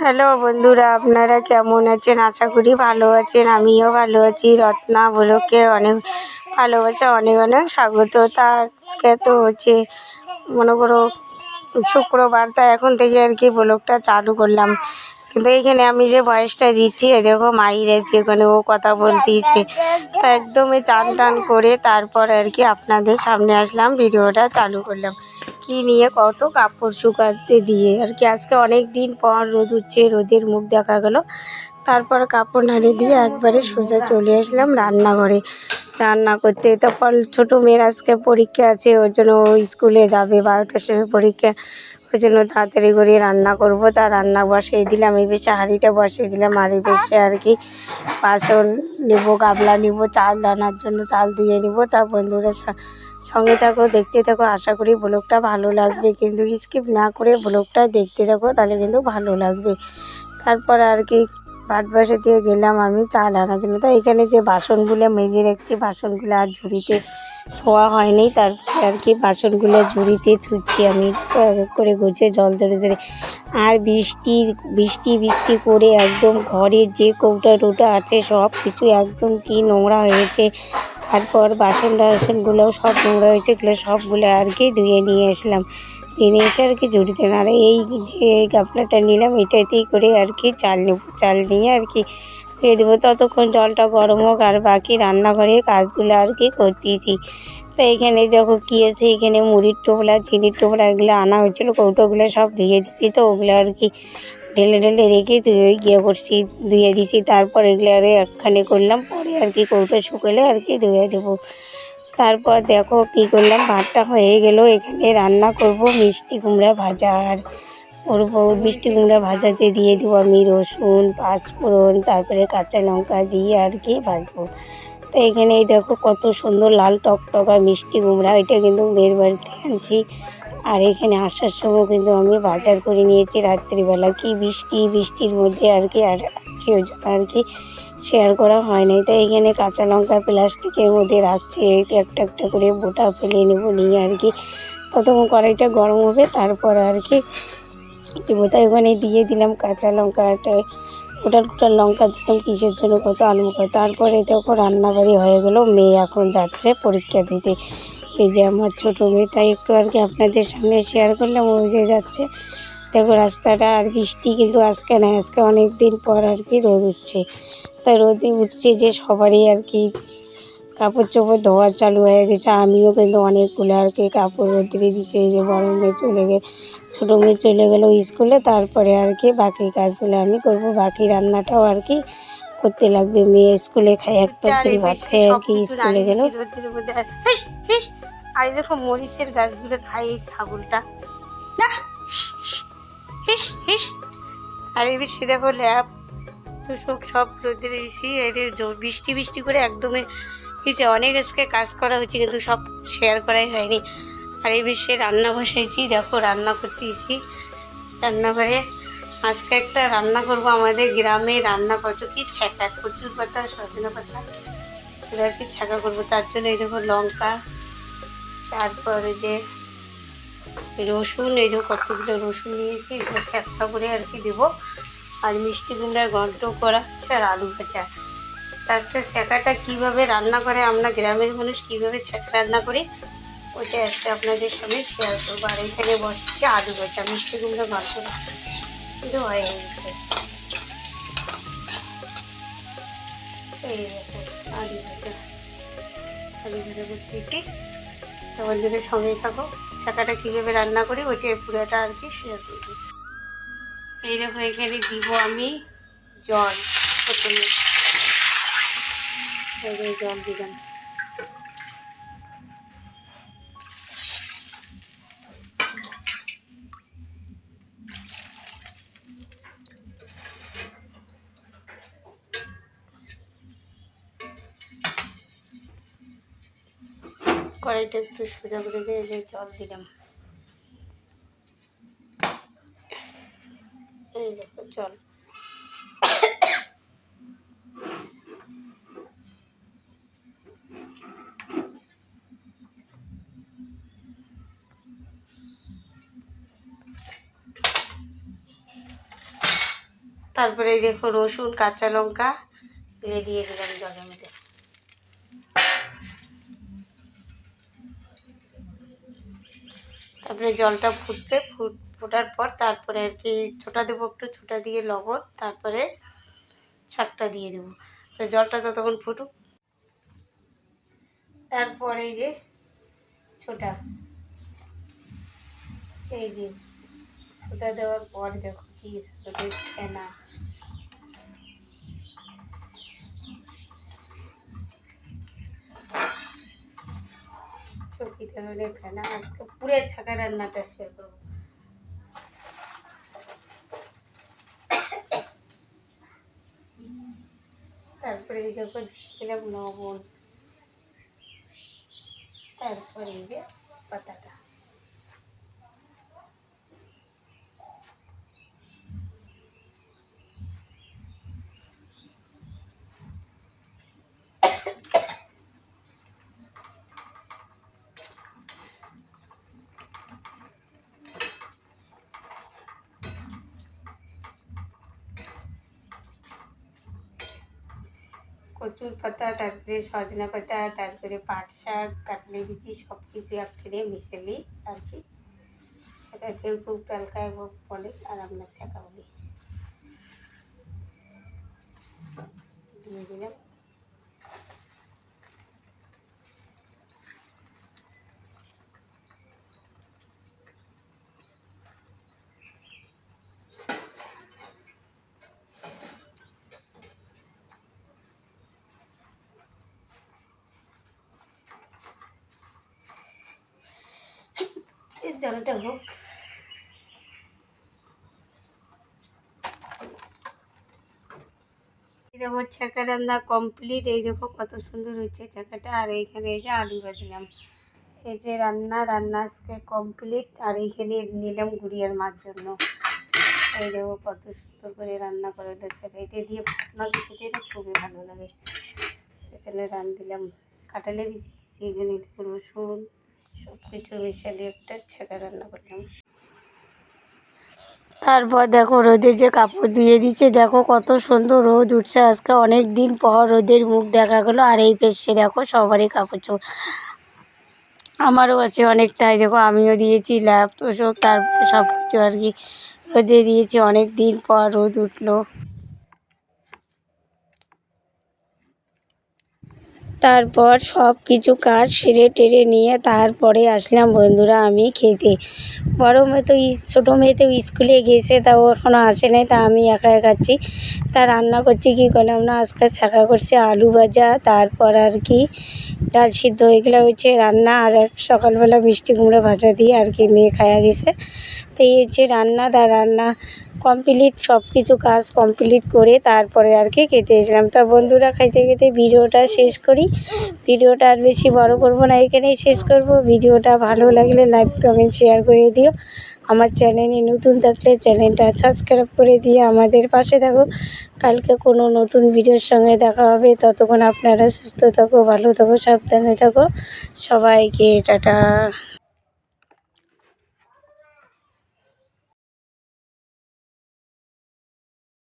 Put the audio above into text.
Hello বন্ধুরা, আপনারা কেমন আছেন? আশা করি ভালো আছেন, আমিও ভালো আছি। রত্না বলোকে অনেক ভালোবাসা, অনেক অনেক স্বাগত। তা আজকে তো হচ্ছে, মনে করো, শুক্রবার, তা এখন থেকে আর কি ব্লগটা চালু করলাম। কিন্তু এখানে আমি যে ভয়েসটা দিচ্ছি দেখো মাহির আছে ওখানে ও কথা বলতেইছে তা একদমই চান টান করে তারপর আর কি আপনাদের সামনে আসলাম, ভিডিওটা চালু করলাম। কি নিয়ে কত কাপড় শুকাতে দিয়ে, আর কি আজকে অনেক দিন পর রোদ উঠছে, রোদের মুখ দেখা গেল। তারপর কাপড় নাড়িয়ে দিয়ে একবারে সোজা চলে আসলাম রান্নাঘরে। রান্না করতে তারপর ছোটো মেয়ের আজকে পরীক্ষা আছে, ওর জন্য ও স্কুলে যাবে, বারোটার সময় পরীক্ষা। ওই জন্য তাড়াতাড়ি করে রান্না করব। তা রান্না বসিয়ে দিলাম, এই বেশি হাঁড়িটা বসিয়ে দিলাম। আর এই বেশি আর কি বাসন নেব গাবলা নিব, চাল দানার জন্য চাল ধুয়ে নিব। তা বন্ধুরা সঙ্গে থাকো, দেখতে থাকো। আশা করি ব্লগটা ভালো লাগবে। কিন্তু স্কিপ না করে ব্লগটা দেখতে থাকো, তাহলে কিন্তু ভালো লাগবে। তারপর আর কি ভাত বসে দিয়ে গেলাম আমি চাল আনার জন্য। তা এখানে যে বাসনগুলো মেজে রাখছি, বাসনগুলো আর ঝুড়িতে ধোয়া হয়নি তারপরে আর কি বাসনগুলো ঝুড়িতে ছুটছি আমি করে গুছিয়ে জল জলে জলে আর বৃষ্টি বৃষ্টি বৃষ্টি করে একদম ঘরের যে কৌটা টোটা আছে সব কিছু একদম কি নোংরা হয়েছে। তারপর বাসন টাসনগুলোও সব নোংরা হয়েছে, এগুলো সবগুলো আর কি ধুয়ে নিয়ে আসলাম। নিয়ে এসে আর কি ঝুড়িতে না আর এই যে গামলাটা নিলাম, এটাতেই করে আর কি চাল নেব, চাল নিয়ে আর কি ধুয়ে দেবো। ততক্ষণ জলটা গরম হোক আর বাকি রান্নাঘরের কাজগুলো আর কি করতেছি। তো এখানে দেখো কী আছে? এখানে মুড়ির টোপলা, চিনির টোপলা এগুলো আনা হয়েছিল। কৌটোগুলো সব ধুয়ে দিছি তো ওগুলো আর কি ঢেলে ঢেলে রেখে ধুয়ে গিয়ে করছি, ধুয়ে দিছি। তারপর এগুলো আর একখানে করলাম। পরে আর কি কৌটো শুকোলে আর কি ধুয়ে দেবো। তারপর দেখো কী করলাম? ভাতটা হয়ে গেল। এখানে রান্না করব মিষ্টি কুমড়া ভাজা। আর ওর উপর মিষ্টি কুমড়া ভাজাতে দিয়ে দেবো আমি রসুন, পাঁচফোড়ন, তারপরে কাঁচা লঙ্কা দিয়ে আর কি ভাজবো। তো এখানে এই দেখো কত সুন্দর লাল টকটকা মিষ্টি কুমড়া এটা কিন্তু মেয়ের বাড়িতে আনছি। আর এখানে আসার সময় কিন্তু আমি বাজার করে নিয়েছি রাত্রিবেলা। কি বৃষ্টি, বৃষ্টির মধ্যে আর কি আর আছি ওই জন্য আর কি শেয়ার করা হয় নাই। তাই এখানে কাঁচা লঙ্কা প্লাস্টিকের মধ্যে রাখছি একটা একটা করে বোটা ফেলে নেব নিয়ে আর কি। ততক্ষণ কড়াইটা গরম হবে, তারপর আর কি দেবো, তাই ওখানে দিয়ে দিলাম কাঁচা লঙ্কা একটা ওটার টোটাল লঙ্কা দিলাম, কিসের জন্য কত আলু তারপরে দেখো রান্নাবাড়ি হয়ে গেল, মেয়ে এখন যাচ্ছে পরীক্ষা দিতে। এই যে আমার ছোটো মেয়ে, তাই একটু আর কি আপনাদের সামনে শেয়ার করলাম, ও যে যাচ্ছে। দেখো রাস্তাটা আর বৃষ্টি কিন্তু আজকে না, আজকে অনেক দিন পর আর কি রোদ উঠছে। তাই রোদে উঠছে যে সবারই আর কি কাপড় চোপড় ধোয়া চালু হয়ে গেছে। আমিও কিন্তু অনেকগুলো আর কি কাপড় রোদ্রে দিছি, এই যে গরমে চলে গে ছোটো মেয়ে চলে গেলো স্কুলে তারপরে আর কি বাকি কাজগুলো আমি করব। বাকি রান্নাটাও আর কি করতে লাগবে। মেয়ে স্কুলে খাই করে ভাত খাই আর কি স্কুলে গেল। আর দেখো মরিচের গাছগুলো খাই এই ছাগলটা। না হিস হিস আর এই বেশি দেখো ল্যাব তো সব সব রোদে দিয়েছি এই জোর বৃষ্টি বৃষ্টি করে একদমই হয়েছে অনেক আজকে কাজ করা হয়েছে কিন্তু সব শেয়ার করাই হয়নি। আর এই বিষয়ে রান্না বসাইছি, দেখো রান্না করতেছি। রান্নাঘরে আজকে একটা রান্না করব, আমাদের গ্রামে রান্না কত কি? ছ্যাঁকা, কচুর পাতা, সজনা পাতা। কি ছ্যাঁকা করব? তার জন্য এই দেখো লঙ্কা, তারপরে যে রসুন, এই যে কতগুলো রসুন নিয়েছি, এগুলো করে আর কি দেবো। আর মিষ্টি কুমড়ার গন্ট করা হচ্ছে আর আলু ভাজা। আজকে ছ্যাঁকাটা কীভাবে রান্না করে, আমরা গ্রামের মানুষ কীভাবে ছ্যাঁকা রান্না করি? ওইটা আজকে আপনাদের সঙ্গে শেয়ার করব। আর এখানে বসছে আলু ভাজা, মিষ্টি কুমড়া গন্ট কিন্তু হয়ে গেছে এই আলু ভাজা। আলু ভাজা করতেছি। তো বন্ধুদের সঙ্গেই থাকো শাকাটা কীভাবে রান্না করি ওইটাই পুরোটা আর কি শেয়ার করব। এই দেখো, এখানে দিব আমি জল প্রথমে। জল দিলাম। কড়াইটা একটু সোজা করে দিয়ে যে জল দিলাম। এই দেখো জল। তারপরে দেখো রসুন, কাঁচা লঙ্কা দিয়ে দিলাম জলের মধ্যে। তারপরে জলটা ফুটবে, ফুট, ফোটার পর তারপরে আর কি ছোটা দেবো একটু, ছোটা দিয়ে লবণ, তারপরে শাকটা দিয়ে দেবো। তো জলটা ততক্ষণ ফুটুক। তারপরে এই যে ছোটা। এই যে ছোটা দেওয়ার পর দেখো কি ফেনা। ফেনা। আজকে পুরে ছাকা রান্নাটা শেয়ার করব। তারপরে এই দেখো দিলাম তারপরে এই যে পাতাটা। কচুর পাতা, তারপরে সজনা পাতা, তারপরে পাট শাক, কাটলে বিচি সব কিছু একখানে মিশালি আর কি। সেটা কেউ কেউ এবং বলে আর আমরা ছেঁকা বলি। দিয়ে দিলাম এই জলটা হোক। এই দেখো ছাকা রান্না কমপ্লিট এই দেখো কত সুন্দর হচ্ছে ছাকাটা আর এইখানে এই যে আলু ভাজলাম। এই যে রান্না রান্না আজকে কমপ্লিট আর এইখানে নিলাম গুড়িয়ার মার জন্য। এই দেখো কত সুন্দর করে রান্না করে দিয়েছে এটা দিয়ে ভাতনা খেতে এটা খুবই ভালো লাগে। এখানে রান দিলাম। কাটালে দিয়েছি। এখানে রসুন কিছু মিশালে একটা ছাকা রান্না করলাম। তারপর দেখো রোদে যে কাপড় ধুয়ে দিচ্ছে, দেখো কত সুন্দর রোদ উঠছে। আজকে অনেক দিন পর রোদের মুখ দেখা গেলো, আর এই পেশে দেখো সবারই কাপড় চোপড়। আমারও আছে অনেকটাই, দেখো আমিও দিয়েছি ল্যাপ, তোষক, তারপরে সব কিছু আর কি। রোদে দিয়েছি, অনেক দিন পর রোদ উঠল। তারপর সব কিছু কাজ সেরে টেরে নিয়ে তারপরে আসলাম, বন্ধুরা, আমি খেতে। বড় মেয়ে তো ছোটো মেয়ে তো স্কুলে গেছে, তা ও এখনও আসে নাই, তা আমি একা খাচ্ছি। তা রান্না করছি, কী করলাম না, আজকে ছাকা করছে আলু ভাজা, তারপর আর কি, ডাল সিদ্ধ এগুলো হচ্ছে রান্না আর সকালবেলা মিষ্টি কুমড়ো ভাজা দিয়ে আর কি মেয়ে খাওয়া গেছে। তো এই হচ্ছে রান্না, তা রান্না কমপ্লিট সব কিছু কাজ কমপ্লিট করে তারপরে আর কি খেতে এসলাম তা বন্ধুরা, খাইতে খেতে ভিডিওটা শেষ করি। ভিডিওটা আর বেশি বড় করব না, এখানেই শেষ করব। ভিডিওটা ভালো লাগলে লাইক কমেন্ট শেয়ার করে দিও। আমার চ্যানেলে নতুন থাকলে চ্যানেলটা সাবস্ক্রাইব করে দিয়ে আমাদের পাশে থাকো। কালকে কোনো নতুন ভিডিওর সঙ্গে দেখা হবে। ততক্ষণ আপনারা সুস্থ থাকো, ভালো থাকো, সাবধানে থাকো। সবাইকে টাটা।